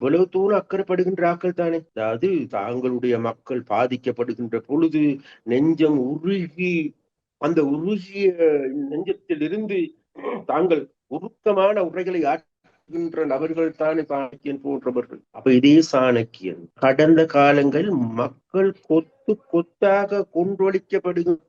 இவ்வளவு தூரம் அக்கறைப்படுகின்ற ஆக்கள் தானே? அதாவது தாங்களுடைய மக்கள் பாதிக்கப்படுகின்ற பொழுது நெஞ்சம் உருகி அந்த உருகிய நெஞ்சத்திலிருந்து தாங்கள் உருக்கமான உரைகளை ஆற்றுகின்ற நபர்கள் தானே சாணக்கியன் போன்றவர்கள். அப்ப இதே சாணக்கியன். கடந்த காலங்கள் மக்கள் கொத்து கொத்தாக கொன்றொழிக்கப்படுகின்ற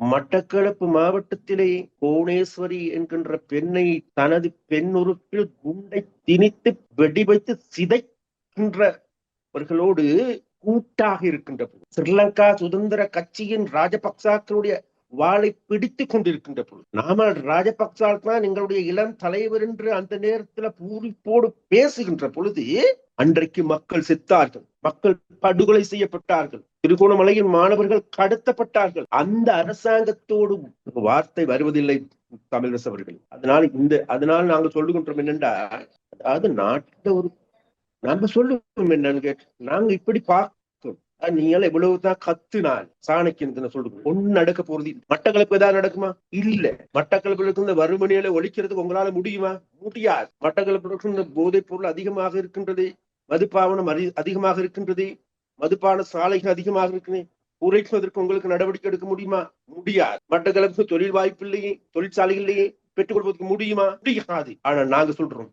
மட்டக்களப்பு மாவட்டத்திலே கோணேஸ்வரி என்கின்ற பெண்ணை தனது பெண்ணுறுப்பில் குண்டை திணித்து வெடி வைத்து சிதைக்கின்றவர்களோடு கூட்டாக இருக்கின்ற பொழுது ஸ்ரீலங்கா சுதந்திர கட்சியின் ராஜபக்சாக்களுடைய வாளை பிடித்துக் கொண்டிருக்கின்ற பொழுது நாம ராஜபக்சால் தான் எங்களுடைய இளம் தலைவர் என்று அந்த நேரத்துல பூரிப்போடு பேசுகின்ற பொழுது அன்றைக்கு மக்கள் செத்தார்கள். மக்கள் படுகொலை செய்யப்பட்டார்கள். திருகோணமலையில் மாணவர்கள் கடத்தப்பட்டார்கள். அந்த அரசாங்கத்தோடு வார்த்தை வருவதில்லை தமிழரசு அவர்கள். அதனால இந்த அதனால நாங்க சொல்லுகின்றோம் என்னண்டா அதாவது நாட்டில் ஒரு நம்ம சொல்லுவோம் என்னன்னு கேட்டு நாங்க இப்படி பார்க்கிறோம் நீங்கள் எவ்வளவுதான் கத்துனால் சாணக்கியன் சொல்றோம் ஒண்ணு நடக்க போறது மட்டக்களப்பு ஏதாவது நடக்குமா? இல்ல. மட்டக்களப்புல இருக்கிற வறுமணியில ஒழிக்கிறதுக்கு உங்களால முடியுமா? முடியாது. மட்டக்களப்பு இந்த போதைப் பொருள் அதிகமாக இருக்கின்றது. மதுப்பாவனம் அதி அதிகமாக இருக்கின்றது. மதுப்பான சாலைகள் அதிகமாக இருக்குது குறைப்பதற்கு உங்களுக்கு நடவடிக்கை எடுக்க முடியுமா? முடியாது. மட்டக்களப்பு தொழில் வாய்ப்பு இல்லையே தொழிற்சாலைகள் இல்லையே பெற்றுக் கொடுப்பதற்கு முடியுமா? முடியாது. ஆனா நாங்க சொல்றோம்.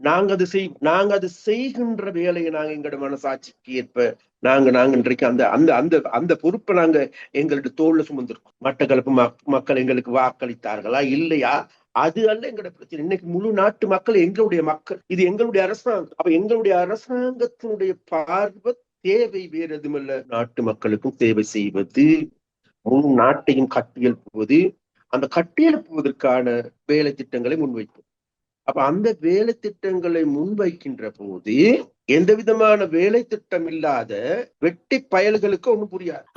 நாங்க அது செய் நாங்க அது செய்கின்ற வேலையை நாங்க எங்களோட மனசாட்சிக்கு ஏற்ப நாங்க நாங்க இன்றைக்கு அந்த அந்த அந்த அந்த பொறுப்பை நாங்க எங்களுடைய தோல்ல சுமந்திருக்கோம். மட்டக்களப்பு மக்கள் எங்களுக்கு வாக்களித்தார்களா? இல்லையா? அது அல்ல எங்களோட பிரச்சனை. இன்னைக்கு முழு நாட்டு மக்கள் எங்களுடைய மக்கள் இது எங்களுடைய அரசாங்கம். அப்ப எங்களுடைய அரசாங்கத்தினுடைய பார்வை தேவை வேறு எதுமல்ல நாட்டு மக்களுக்கும் தேவை செய்வது முழு நாட்டையும் கட்டியெழுப்புவது அந்த கட்டியெழுப்புவதற்கான வேலை திட்டங்களை முன்வைப்போம். அப்ப அந்த வேலை திட்டங்களை முன்வைக்கின்ற போது எந்த விதமான வேலை திட்டம் இல்லாத வெட்டி பயல்களுக்கு ஒண்ணும் புரியாது.